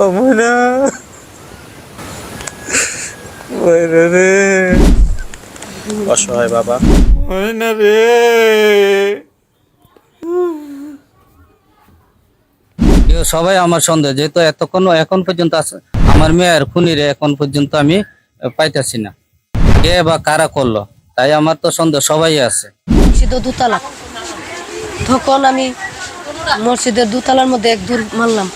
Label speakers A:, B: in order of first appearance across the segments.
A: ও ময়না ময়না রে।
B: অসহায় বাবা।
A: ময়না রে।
C: সবাই আমার সন্দেহ যেহেতু এতক্ষণ এখন পর্যন্ত আছে আমার মেয়ের খুনিরে এখন পর্যন্ত আমি পাইতাছি না। কে বা কারা করল? তাই আমার তো সন্দেহ সবাই আছে।
D: মসজিদের দুতলা। তখন আমি মসজিদের দুতলার মধ্যে এক দূর মারলাম।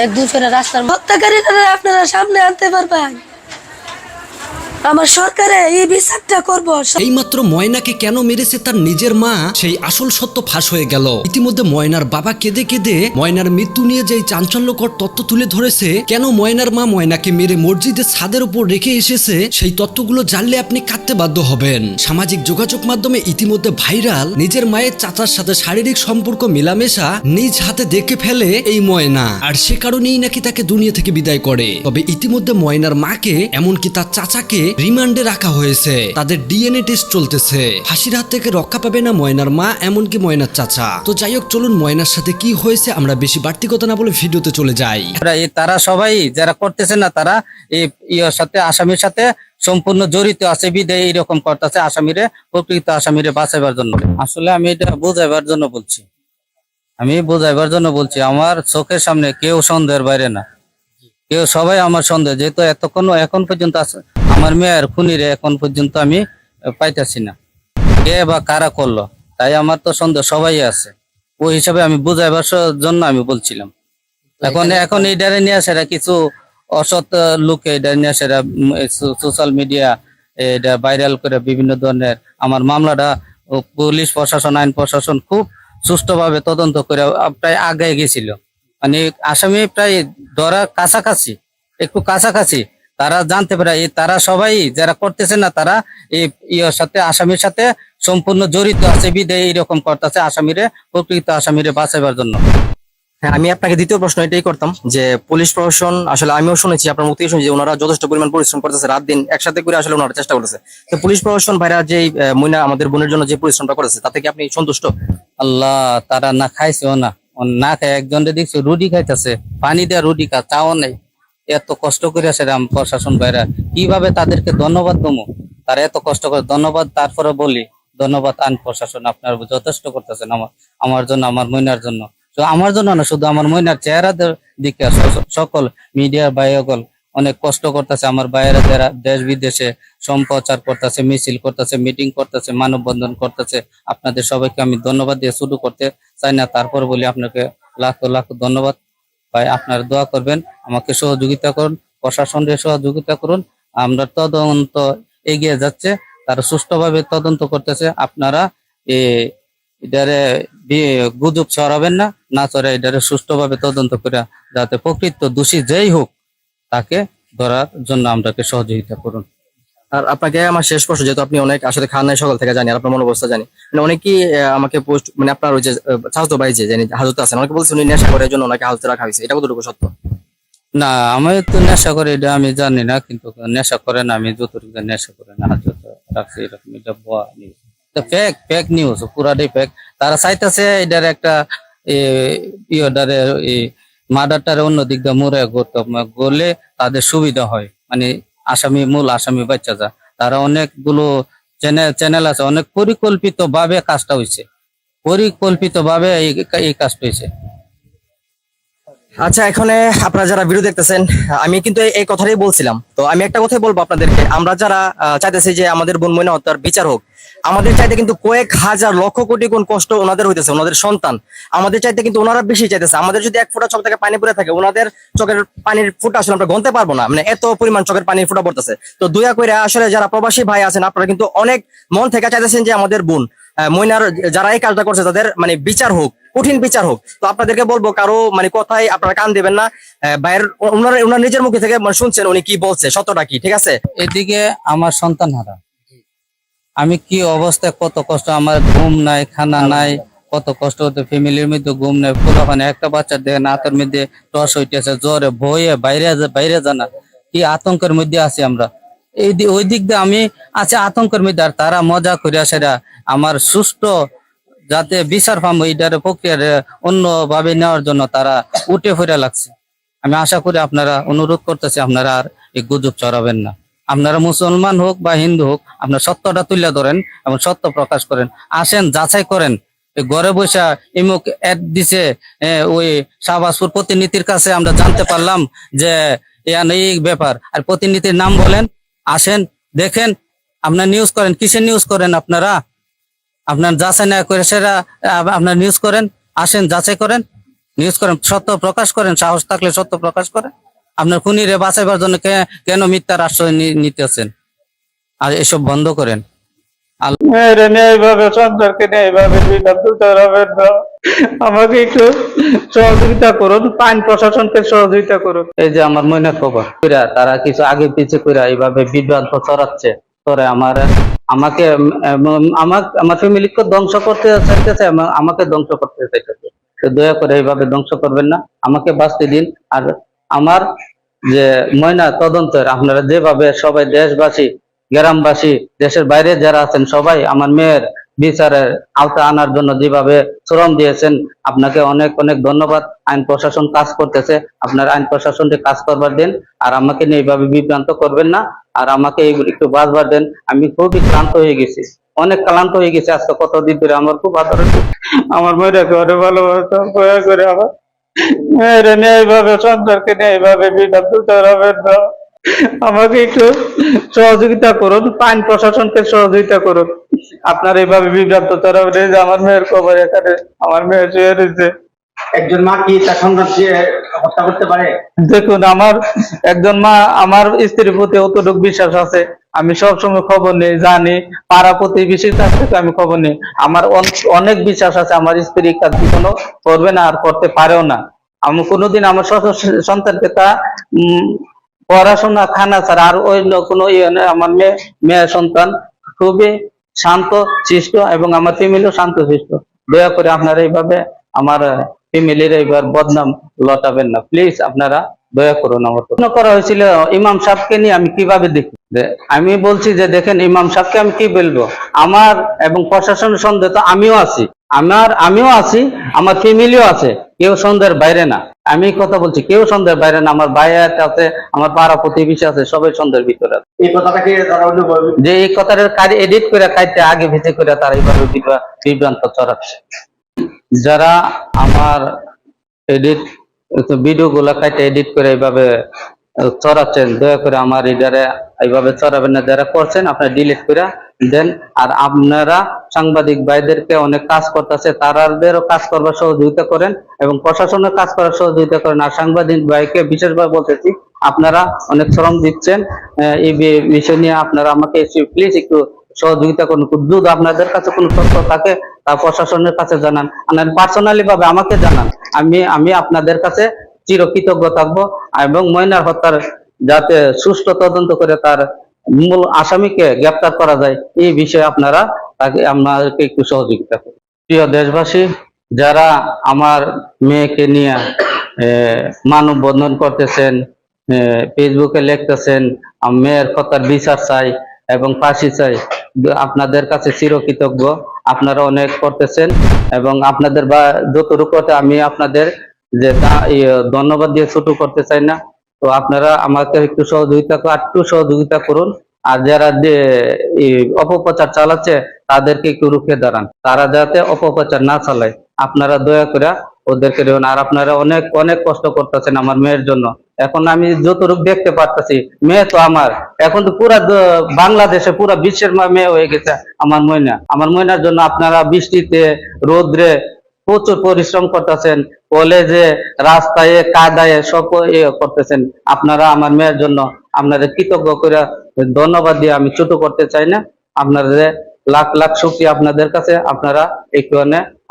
D: এক দুজনের রাস্তার হত্যাকারীরা আপনারা সামনে আনতে পারবেন। আমার সরকারে এই বিচারটা করব।
E: এইমাত্র ময়নাকে কেন মেরেছে তার নিজের মা, সেই আসল সত্য ফাঁস হয়ে গেল। ইতিমধ্যে ময়নার বাবা কেঁদে কেঁদে ময়নার মৃত্যু নিয়ে যেই চাঞ্চল্যকর তত্ত্ব তুলে ধরেছে, কেন ময়নার মা ময়নাকে মেরে মসজিদের ছাদের উপর রেখে এসেছে, সেই তত্ত্বগুলো জানলে আপনি কাঁদতে বাধ্য হবেন। সামাজিক যোগাযোগ মাধ্যমে ইতিমধ্যে ভাইরাল, নিজের মায়ের চাচার সাথে শারীরিক সম্পর্ক মেলামেশা নিজ হাতে দেখে ফেলে এই ময়না। আর সে কারণেই নাকি তাকে দুনিয়া থেকে বিদায় করে। তবে ইতিমধ্যে ময়নার মাকে, এমনকি তার চাচাকে রিমান্ডে রাখা হয়েছে। তাদের ডিএনএ টেস্ট চলতেছে। ফাঁসির হাত থেকে রক্ষা পাবে না ময়নার মা, এমনকি ময়নার চাচা। তো যাই হোক, চলুন ময়নার সাথে কি হয়েছে আমরা বেশি বাড়তি কথা না বলে ভিডিওতে চলে যাই।
C: তারা সবাই যারা করতেছে না তারা সাথে, আসামির সাথে সম্পূর্ণ জড়িত আছে, বিদায় এইরকম করতেছে আসামিরে, প্রকৃত আসামিরে বাঁচাইবার জন্য। আসলে আমি এটা বোঝাইবার জন্য বলছি। আমি বোঝাইবার জন্য বলছি, আমার চোখের সামনে কেউ সন্দেহের বাইরে না। কেউ সবাই আমার সন্দেহ, যেহেতু এতক্ষণ, এখন পর্যন্ত আছে আমার মেয়ের খুনিরে এখন পর্যন্ত আমি পাইতাছি না। কে বা কারা করল, তাই আমার তো সন্দেহ সবাই আছে। ওই হিসাবে আমি বুঝাইবার জন্য আমি বলছিলাম। এখন এখন এই ডারে নিয়ে সেটা কিছু অসৎ লোকে এটা নিয়ে সেটা সোশ্যাল মিডিয়া এটা ভাইরাল করে বিভিন্ন ধরনের আমার মামলাটা পুলিশ প্রশাসন, আইন প্রশাসন খুব সুষ্ঠুভাবে তদন্ত করে প্রায় আগে গেছিল। মানে আসামি প্রায় ধরা কাছাকাছি, একটু কাছাকাছি তারা জানতে পারে এই তারা সবাই যারা করতেছে না তারা এই ইয়ের সাথে আসামির সাথে সম্পূর্ণ জড়িত আছে বিদায় এইরকম করতেছে আসামিরে প্রকৃত আসামিরে বাঁচাইবার জন্য।
B: হ্যাঁ আমি আপনাকে দ্বিতীয় প্রশ্ন এটাই করতাম যে পুলিশ প্রশাসন আসলে আমিও শুনেছি আপনার মুখ থেকে শুনেছি যে ওনারা যথেষ্ট পরিমাণ পরিশ্রম করতেছে রাত দিন একসাথে করে আসলে ওনারা চেষ্টা করতেছে। তো পুলিশ প্রশাসন ভাইরা যে মইনা আমাদের বোনের জন্য যে পরিশ্রমটা করেছে তাতে কি আপনি সন্তুষ্ট?
C: আল্লাহ তারা না খাইছেও না না খায় একজনে দেখছি রুটি খাইতেছে পানি দেওয়া রুটি খা চাও নেই। এত কষ্ট করে রাম প্রশাসন ভাইরা। কীভাবে তাদেরকে ধন্যবাদ দমো তারা এত কষ্ট করে ধন্যবাদ, তারপরে বলি, ধন্যবাদ আন প্রশাসন, আপনার যথেষ্ট করতেছেন আমার আমার জন্য, আমার মইনার জন্য। তো আমার জন্য না, শুধু আমার মইনার চেহারাদের দিকে সকল মিডিয়ার বাইকল অনেক কষ্ট করতেছে। আমার বাইরে যারা দেশ বিদেশে সম্প্রচার করতেছে, মিছিল করতেছে, মিটিং করতেছে, মানববন্ধন করতেছে, আপনাদের সবাইকে আমি ধন্যবাদ দিয়ে শুরু করতে চাই না। তারপর বলি আপনাকে লাখ লাখ ধন্যবাদ। ভাই, আপনারা দোয়া করবেন। আমাকে সহযোগিতা করুন প্রশাসনের সহযোগিতা করুন। আমরা তদন্ত এগিয়ে যাচ্ছে, তারা সুষ্ঠুভাবে তদন্ত করতেছে। আপনারা এটারে গুজব ছড়াবেন না না ছড়া এটারে সুষ্ঠুভাবে তদন্ত করে যাতে প্রকৃত দোষী যেই হোক, তাকে ধরার জন্য আমরাকে সহযোগিতা করুন।
B: আর আপনাকে আমার শেষ প্রশ্ন, যেহেতু আপনি অনেক আসলে খান নাই, সকাল থেকে জানি, আর আপনার মনোবস্থা জানি। মানে অনেকেই আমাকে পোস্ট মানে আপনার ওই যে স্বাস্থ্য ভাই যে জানি হাজতে আছেন, অনেকে বলছে উনি নেশা করার জন্য ওনাকে হাজতে রাখা হয়েছে। এটা কতটুকু সত্য?
C: না, আমি তো নেশা করে, এটা আমি জানি না, কিন্তু নেশা করে না, আমি জানি নেশা করে না যত রাখছি, এরকম এটা ভুয়া নিউজ ফেক ফেক নিউজ পুরাটাই ফেক তারা চাইতেছে এটার একটা ইয়েটারে মার্ডারটারে অন্য দিক দিয়ে মুড়ে গলে তাদের সুবিধা হয়। মানে আসামি মূল আসামি বাচ্চা যা, তারা অনেকগুলো চ্যানেল চ্যানেল আছে, অনেক পরিকল্পিত ভাবে কাজটা হয়েছে পরিকল্পিত ভাবে এই কাজটা হয়েছে
B: আচ্ছা এখানে আপনারা যারা ভিডিও দেখতেছেন, আমি কিন্তু এই- কথাটাই বলছিলাম। তো আমি একটা কথাই বলব আপনাদেরকে। আমরা যারা চাইতেছি যে আমাদের বোন ময়না হত্যার বিচার হোক, আমাদের চাইতে কিন্তু কয়েক হাজার লক্ষ কোটি গুণ কষ্ট ওনাদের হইতেছে, ওনাদের সন্তান। আমাদের চাইতে কিন্তু ওনারা বেশি চাইতেছে। আমাদের যদি এক ফোঁটা চোখ থেকে পানি পড়ে থাকে, ওনাদের চোখের পানির ফুটা আসলে আমরা গনতে পারব না। মানে এত পরিমাণ চোখের পানির ফুটা পড়তেছে। তো দয়া করে আসলে যারা প্রবাসী ভাই আছেন, আপনারা কিন্তু অনেক মন থেকে চাইতেছেন যে আমাদের বোন আহ, ময়নার যারা এই কাজটা করছে তাদের মানে বিচার হোক কঠিন বিচার হোক। তো আপনাদেরকে বলব কারও মানে কথাই আপনারা কান দেবেন না। বাইরের ওনার ওনার নিজের মুখে থেকে মানে শুনছেন উনি কি বলছে সত্যটা কি ঠিক আছে?
C: এদিকে আমার সন্তান হারা। আমি কি অবস্থায় কত কষ্ট আমার ঘুম নাই খানা নাই কত কষ্ট হতে ফ্যামিলির মধ্যে ঘুম নাই পোলাপানে একটা বাচ্চা দেখেন হাতের মধ্যে টস হইতেছে জ্বরে ভয়ে বাইরে বাইরে জানা কি আতঙ্কের মধ্যে আছি আমরা। ওই দিক দিয়ে আমি আছে আতঙ্কের মধ্যে তারা মজা করিয়া সেটা আমার সুস্থ যাতে বিচার পাবো এইটার প্রক্রিয়ার অন্য ভাবে নেওয়ার জন্য তারা উঠে ফিরে লাগছে।
F: আমি আশা করি আপনারা অনুরোধ করতেছি, আপনারা আর এই গুজব চড়াবেন না। আপনারা মুসলমান হোক বা হিন্দু হোক, আপনার সত্যটা তুলে ধরেন এবং সত্য প্রকাশ করেন। আসেন, যাচাই করেন। ঘরে বসে ইমুক অ্যাড দিছে ওই শাহবাজপুর প্রতিনিধির কাছে আমরা জানতে পারলাম যে এই ব্যাপার। আর প্রতিনিধির নাম বলেন আসেন দেখেন আপনার নিউজ করেন। কিসের নিউজ করেন আপনারা? আপনার যাচাই না করে আহ, আপনার নিউজ করেন। আসেন যাচাই করেন। নিউজ করেন সত্য প্রকাশ করেন সাহস থাকলে সত্য প্রকাশ করেন। আপনার খুনিরে বাঁচাইবার জন্য কেন মিথ্যার আশ্রয় নিতেছেন? আর এসব বন্ধ করেন।
C: এইভাবে আমাকে একটু সহযোগিতা করুন আইন প্রশাসনকে সহযোগিতা করুন।
F: এই যে আমার মনে খবর তারা কিছু আগে পিছে কইরা এইভাবে বিভ্রান্ত ছড়াচ্ছে করে আমার, আমাকে আমার আমার ফ্যামিলিকে ধ্বংস করতে চাইতেছে আমাকে ধ্বংস করতে চাইতেছে। তো দয়া করে এইভাবে ধ্বংস করবেন না, আমাকে বাঁচতে দিন। আর আমার যে ময়না তদন্তের আপনারা যেভাবে সবাই দেশবাসী, গ্রামবাসী, দেশের বাইরে যারা আছেন, সবাই, আমার মেয়ের বিচারের আওতা আনার জন্য যেভাবে শ্রম দিয়েছেন, আপনাকে অনেক অনেক ধন্যবাদ। আইন প্রশাসন কাজ করতেছে, আপনার আইন প্রশাসনকে কাজ করবার দিন, আর আমাকে নিয়ে এইভাবে বিভ্রান্ত করবেন না, আর আমাকে একটু বাঁচবার দেন। আমি খুবই ক্লান্ত হয়ে গেছি, অনেক ক্লান্ত হয়ে গেছে আজকে কতদিন ধরে আমার খুব আদর
C: আমার মেয়েরা করে ভালোবাসা করে আমার মেয়েরে নিয়ে এইভাবে, সন্তানকে নিয়ে এইভাবে বিভ্রান্ত করাবেন না। আমাকে একটু সহযোগিতা করুন, আইন প্রশাসনকে সহযোগিতা করুন। আপনার এইভাবে বিভ্রান্ত এই যে আমার মেয়ের খবর এখানে আমার মেয়ে শুয়ে রয়েছে।
G: একজন মা কি তার সন্তানকে হত্যা করতে পারে?
C: দেখুন আমার একজন মা আমার স্ত্রীর প্রতি অতটুকু বিশ্বাস আছে। আমি সব সময় খবর নেই জানি। পাড়া প্রতিবেশীর কাছ থেকে আমি খবর নেই। আমার অনেক বিশ্বাস আছে আমার স্ত্রী কাজ কোনো করবে না আর করতে পারেও না। আমি কোনোদিন আমার সন্তানকে তা পড়াশোনা খানা ছাড়া আর অন্য কোনো ইয়ে। আমার মেয়ে মেয়ে সন্তান খুবই শান্ত শিষ্ট এবং আমার ফ্যামিলিও শান্ত শিষ্ট দয়া করে আপনারা এইভাবে আমার ফ্যামিলির এইবার বদনাম লটাবেন না। প্লিজ আপনারা দয়া করুন আমার প্রশ্ন করা হয়েছিল ইমাম সাহেবকে নিয়ে আমি কীভাবে দেখি আমি বলছি যে দেখেন ইমাম সাহেবকে আমি কি বলব? আমার এবং প্রশাসনের সন্দেহ তো আমিও আছি। আমার আমিও আছি আমার ফ্যামিলিও আছে। কেউ সন্দেহের বাইরে না। আমি কথা বলছি কেউ সন্দেহের বাইরে না। আমার ভাই আছে আমার পাড়া প্রতিবেশী আছে সবাই সন্দেহের ভিতরে আছে। যে এই কথাটার কাজ এডিট করে খাইতে আগে ভেজে করে তারা এইভাবে বিভ্রান্ত চড়াচ্ছে। যারা আমার এডিট ভিডিও গুলা খাইতে এডিট করে এইভাবে চড়াচ্ছেন। দয়া করে আমার এটারে এইভাবে চড়াবেন না। যারা করছেন, আপনারা ডিলিট করে দেন। আর আপনারা সাংবাদিক ভাইদেরকে অনেক কাজ করতেছে, তারাদেরও কাজ করবার সহযোগিতা করেন এবং প্রশাসনের কাজ করার সহযোগিতা করেন। আর সাংবাদিক ভাইকে বিশেষভাবে বলতেছি, আপনারা অনেক শ্রম দিচ্ছেন। এই বিষয় নিয়ে আপনারা আমাকে প্লিজ একটু সহযোগিতা করুন। যদি আপনাদের কাছে কোনো তথ্য থাকে, তা প্রশাসনের কাছে জানান। আর পার্সোনালি ভাবে আমাকে জানান। আমি আমি আপনাদের কাছে চিরকৃতজ্ঞ থাকব এবং ময়নার হত্যার যাতে সুষ্ঠু তদন্ত করে তার মূল আসামিকে গ্রেপ্তার করা যায়, এই বিষয়ে আপনারা তাকে আমাদেরকে একটু সহযোগিতা করুন। প্রিয় দেশবাসী, যারা আমার মেয়েকে নিয়ে মানব বন্ধন করতেছেন ফেসবুকে লিখতেছেন মেয়ের কথার বিচার চাই এবং ফাঁসি চাই। আপনাদের কাছে চিরকৃতজ্ঞ। আপনারা অনেক করতেছেন এবং আপনাদের বা যতটুকু আমি আপনাদের যে ইয়ে, ধন্যবাদ দিয়ে ছোট করতে চাই না। তো আপনারা আমাকে একটু সহযোগিতা একটু সহযোগিতা করুন। আর যারা যে অপপ্রচার চালাচ্ছে তাদেরকে একটু রুখে দাঁড়ান। তারা যাতে অপপ্রচার না চালায় আপনারা দয়া করে ওদেরকে দেবেন। আর আপনারা অনেক অনেক কষ্ট করতেছেন আমার মেয়ের জন্য। এখন আমি যতটুকু দেখতে পারতেছি, মেয়ে তো আমার। এখন তো পুরা বাংলাদেশে, পুরা বিশ্বের মেয়ে হয়ে গেছে আমার ময়না। আমার ময়নার জন্য আপনারা বৃষ্টিতে, রোদ্রে প্রচুর পরিশ্রম করতেছেন। কলেজে, রাস্তায়, কাদায় সব করতেছেন আপনারা আমার মেয়ের জন্য। আপনাদের কৃতজ্ঞ করে ধন্যবাদ দিয়ে আমি ছোট করতে চাই না। আপনাদের লাখ লাখ শুক্রিয়া আপনাদের কাছে, আপনারা একটু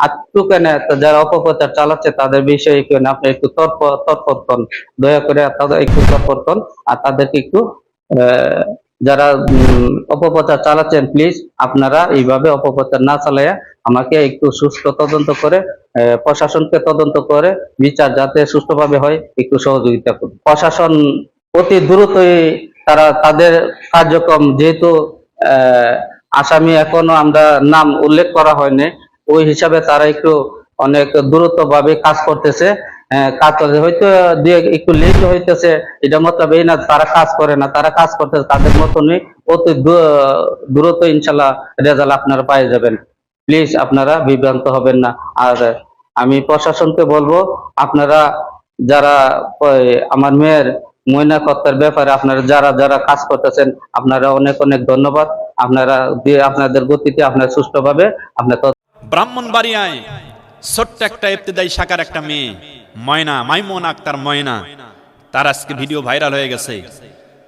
C: আটটুকানে যারা অপপ্রচার চালাচ্ছে, তাদের বিষয়ে আপনি একটু তৎপ তৎপরতন দয়া করে তাদের একটু তৎপরতন আর তাদেরকে একটু যারা অপপ্রচার চালাচ্ছেন প্লিজ আপনারা এইভাবে অপপ্রচার না চালাইয়া আমাকে একটু সুস্থ তদন্ত করে প্রশাসনকে তদন্ত করে বিচার যাতে সুষ্ঠুভাবে হয়, একটু সহযোগিতা করুন। প্রশাসন অতি দ্রুতই তারা, তাদের কার্যক্রম যেহেতু আসামি এখনও আমরা নাম উল্লেখ করা হয়নি। ওই হিসাবে তারা একটু অনেক দ্রুত ভাবে কাজ করতেছে।
A: হ্যাঁ, কাজ করে হয়তো একটু লেট হইতেছে এটা মতলব এই না তারা কাজ করে না তারা কাজ করতে তাদের মতনই অতি দ্রুত ইনশাল্লাহ রেজাল্ট আপনারা পেয়ে যাবেন। প্লিজ আপনারা বিভ্রান্ত হবেন না। আর আমি প্রশাসনকে বলব আপনারা যারা আমার মেয়ের ময়না কর্তার ব্যাপারে আপনারা যারা যারা কাজ করতেছেন আপনারা অনেক অনেক ধন্যবাদ। আপনারা দিয়ে আপনাদের গতিতে আপনারা সুষ্ঠুভাবে আপনার
H: ব্রাহ্মণবাড়িয়ায় ছোট্ট একটা ইবতেদাই শাখার একটা মেয়ে, ময়না, মাইমন আক্তার ময়না, তার আজকে ভিডিও ভাইরাল হয়ে গেছে।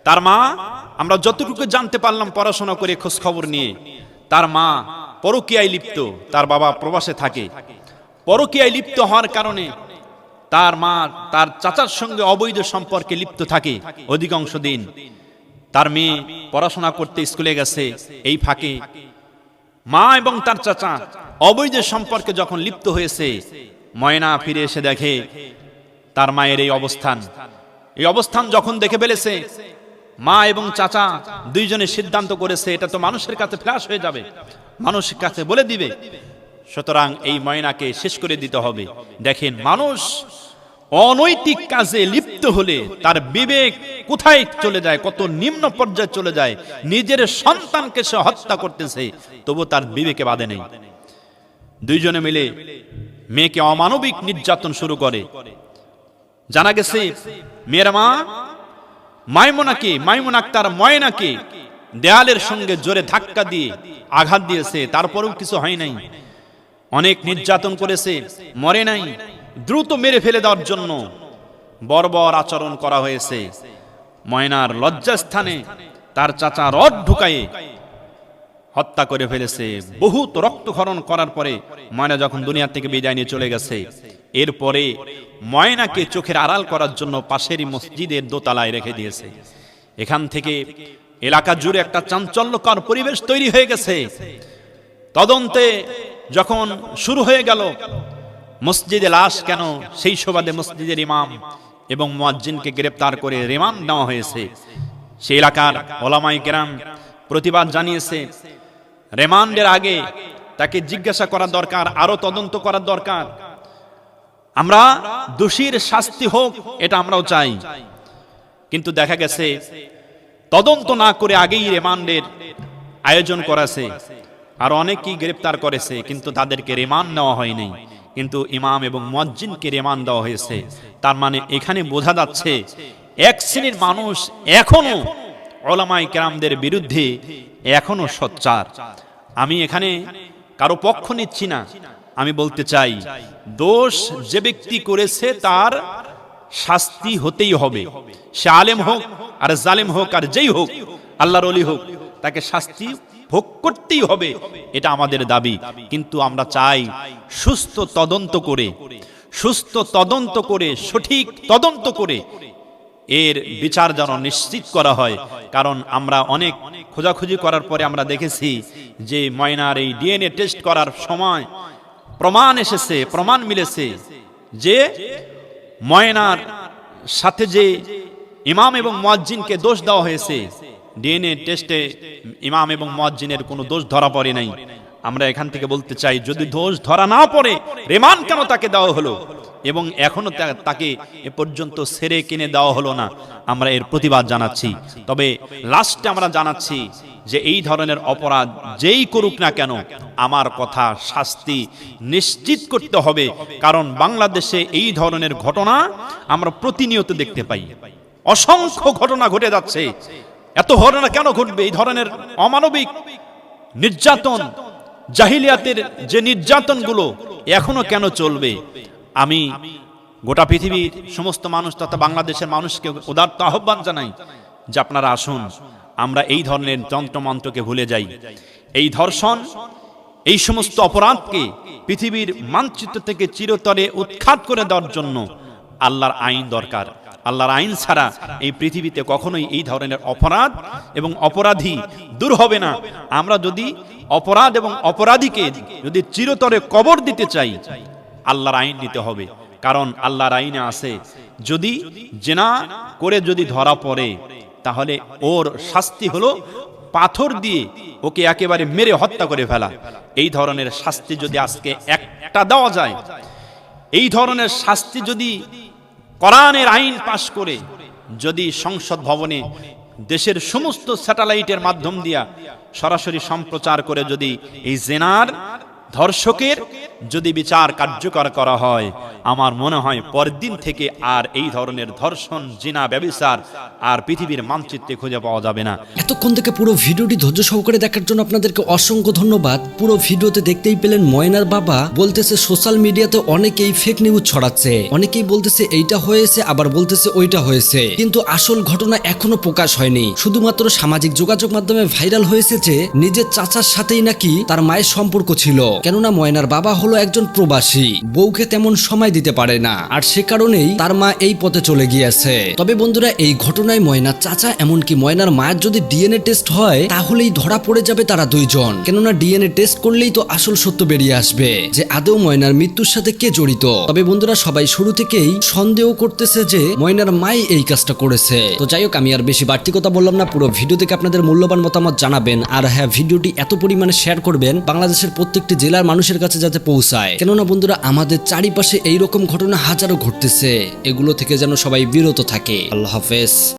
H: তার মা, আমরা যতটুকু জানতে পারলাম পড়াশোনা করে খোঁজ খবর নিয়ে, তার মা পরকীয়ায় লিপ্ত, তার বাবা প্রবাসে থাকে। পরকীয়ায় লিপ্ত হওয়ার কারণে তার মা, তার চাচার সঙ্গে অবৈধ সম্পর্কে লিপ্ত থাকে অধিকাংশ দিন। তার মেয়ে পড়াশোনা করতে স্কুলে গেছে, এই ফাঁকে। মা এবং তার চাচা অবৈধ সম্পর্কে যখন লিপ্ত হয়েছে, ময়না ফিরে এসে দেখে তার মায়ের এই অবস্থান। এই অবস্থান যখন দেখে ফেলেছে, মা এবং চাচা দুইজনে সিদ্ধান্ত করেছে, এটা তো মানুষের কাছে ফ্ল্যাশ হয়ে যাবে। মানুষের কাছে বলে দিবে। সুতরাং এই ময়নাকে শেষ করে দিতে হবে। দেখেন, মানুষ অনৈতিক কাজে লিপ্ত হলে তার বিবেক কোথায় চলে যায়? কত নিম্ন পর্যায়ে চলে যায়? নিজের সন্তানকে সে হত্যা করতেছে, তবু তার বিবেকে বাধে নেই। দুইজনে মিলে মেয়েকে অমানবিক নির্যাতন শুরু করে। জানা গেছে, মেয়ের মা মাইমোনাকে মাইমুন আক্তার ময়নাকে দেয়ালের সঙ্গে জোরে ধাক্কা দিয়ে আঘাত দিয়েছে, তারপরেও কিছু হয় নাই। অনেক নির্যাতন করেছে, মরে নাই। দ্রুত মেরে ফেলে দেওয়ার জন্য বর্বর আচরণ করা হয়েছে। ময়নার লজ্জাস্থানে তার চাচা রড ঢুকায়ে হত্যা করে ফেলেছে। বহুত রক্তক্ষরণ করার পরে ময়না যখন দুনিয়া থেকে বিদায় নিয়ে চলে গেছে, এরপরে ময়নাকে চোখের আড়াল করার জন্য পাশেরই মসজিদের দোতলায় রেখে দিয়েছে। এখান থেকে এলাকা জুড়ে একটা চাঞ্চল্যকর পরিবেশ তৈরি হয়ে গেছে। তদন্তে যখন শুরু হয়ে গেল, মসজিদে লাশ কেন সেই সুবাদে মসজিদের ইমাম এবং মুয়াজ্জিনকে গ্রেপ্তার করে রিমান্ড নেওয়া হয়েছে। সেই এলাকার ওলামাই কেরাম প্রতিবাদ জানিয়েছে, রিমান্ডের আগে তাকে জিজ্ঞাসা করা দরকার, আরও তদন্ত করার দরকার। আমরা দোষীর শাস্তি হোক, এটা আমরাও চাই। কিন্তু দেখা গেছে, তদন্ত না করে আগেই রেমান্ডের আয়োজন করেছে। আর অনেকেই গ্রেপ্তার করেছে, কিন্তু তাদেরকে রিমান্ড নেওয়া হয়নি। কিন্তু ইমাম এবং মজ্জিনকে রিমান্ড দেওয়া হয়েছে। তার মানে এখানে বোঝা যাচ্ছে, এক শ্রেণির মানুষ এখনও ওলামাই কেরামদের বিরুদ্ধে এখনও সোচ্চার। আমি এখানে কারও পক্ষ নিচ্ছি না। আমি বলতে চাই, দোষ যে ব্যক্তি করেছে তার শাস্তি হতেই হবে। সে আলেম হোক, আর জালেম হোক, আর যেই হোক, আল্লাহর অলি হোক, তাকে শাস্তি ভোগ করতেই হবে, এটা আমাদের দাবি। কিন্তু আমরা চাই সুস্থ তদন্ত করে, সুস্থ তদন্ত করে, সঠিক তদন্ত করে এর বিচার যেন নিশ্চিত করা হয়। কারণ আমরা অনেক খোঁজাখুঁজি করার পরে আমরা দেখেছি যে ময়নার এই ডিএনএ টেস্ট করার সময় প্রমাণ এসেছে, প্রমাণ মিলেছে যে ময়নার সাথে যে ইমাম এবং মুয়াজ্জিনকে দোষ দেওয়া হয়েছে ডিএনএ টেস্টে ইমাম এবং মজ্জিনের কোনো দোষ ধরা পড়ে নাই। আমরা এখান থেকে বলতে চাই, যদি দোষ ধরা না পড়ে রেমান কেন তাকে দেওয়া হলো? এবং এখনও তাকে এ পর্যন্ত সেরে কিনে দেওয়া হলো না। আমরা এর প্রতিবাদ জানাচ্ছি। তবে লাস্টে আমরা জানাচ্ছি যে এই ধরনের অপরাধ যেই করুক না কেন, আমার কথা শাস্তি নিশ্চিত করতে হবে। কারণ বাংলাদেশে এই ধরনের ঘটনা আমরা প্রতিনিয়ত দেখতে পাই। অসংখ্য ঘটনা ঘটে যাচ্ছে। এত ঘটনা কেন ঘটবে? এই ধরনের অমানবিক নির্যাতন, জাহিলিয়াতের যে নির্যাতনগুলো এখনও কেন চলবে? আমি গোটা পৃথিবীর সমস্ত মানুষ তথা বাংলাদেশের মানুষকে উদার্ত আহ্বান জানাই যে আপনারা আসুন, আমরা এই ধরনের যন্ত্রমন্ত্রকে ভুলে যাই। এই ধর্ষণ, এই সমস্ত অপরাধকে পৃথিবীর মানচিত্র থেকে চিরতরে উৎখাত করে দেওয়ার জন্য আল্লাহর আইন দরকার। আল্লাহর আইন ছাড়া এই পৃথিবীতে কখনোই এই ধরনের অপরাধ এবং অপরাধী দূর হবে না। আমরা যদি অপরাধ এবং অপরাধীকে যদি চিরতরে কবর দিতে চাই, আল্লাহর আইন নিতে হবে। কারণ আল্লাহর আইনে আছে, যদি জেনা করে যদি ধরা পড়ে, তাহলে ওর শাস্তি হলো পাথর দিয়ে ওকে একেবারে মেরে হত্যা করে ফেলা। এই ধরনের শাস্তি যদি আজকে একটা দেওয়া যায়, এই ধরনের শাস্তি যদি কোরআনের আইন পাশ করে যদি সংসদ ভবনে দেশের সমস্ত স্যাটেলাইটের মাধ্যম দিয়া সরাসরি সম্প্রচার করে যদি এই জেনার ধর্ষকের যদি বিচার কার্যকর করা হয়, আমার মনে হয় পরদিন থেকে আর এই ধরনের ধর্ষণ, জিনা, ব্যবচার আর পৃথিবীর মানচিত্রে খুঁজে পাওয়া যাবে না।
E: এতক্ষণ থেকে পুরো ভিডিওটি ধৈর্য সহকারে দেখার জন্য আপনাদেরকে অসংখ্য ধন্যবাদ। পুরো ভিডিওতে দেখতেই পেলেন ময়নার বাবা বলতেছে, সোশ্যাল মিডিয়াতে অনেকেই ফেক নিউজ ছড়াচ্ছে। অনেকেই বলতেছে, এইটা হয়েছে, আবার বলতেছে, ওইটা হয়েছে। কিন্তু আসল ঘটনা এখনও প্রকাশ হয়নি। শুধুমাত্র সামাজিক যোগাযোগ মাধ্যমে ভাইরাল হয়েছে যে, নিজের চাচার সাথেই নাকি তার মায়ের সম্পর্ক ছিল। কেননা ময়নার বাবা হলো একজন প্রবাসী। বউকে তেমন সময় দিতে পারে না। আর সে কারণেই তার মা এই পথে চলে গিয়েছে। তবে বন্ধুরা, এই ঘটনায় ময়নার চাচা এমনকি ময়নার মায়ের যদি ডিএনএ টেস্ট হয়, তাহলেই ধরা পড়ে যাবে তারা দুইজন। কেননা ডিএনএ টেস্ট করলেই তো আসল সত্য বেরিয়ে আসবে যে আদৌ ময়নার মৃত্যুর সাথে কে জড়িত। তবে বন্ধুরা, সবাই শুরু থেকেই সন্দেহ করতেছে যে ময়নার মাই এই কাজটা করেছে। তো যাই হোক, আমি আর বেশি বাড়তি কথা বললাম না। পুরো ভিডিও থেকে আপনাদের মূল্যবান মতামত জানাবেন। আর হ্যাঁ ভিডিওটি এত পরিমাণে শেয়ার করবেন। বাংলাদেশের প্রত্যেকটি জেলার মানুষের কাছে যাতে পৌঁছায়। কেননা বন্ধুরা, আমাদের চারিপাশে এইরকম ঘটনা হাজারো ঘটতেছে। এগুলো থেকে যেন সবাই বিরত থাকে। আল্লাহ হাফেজ।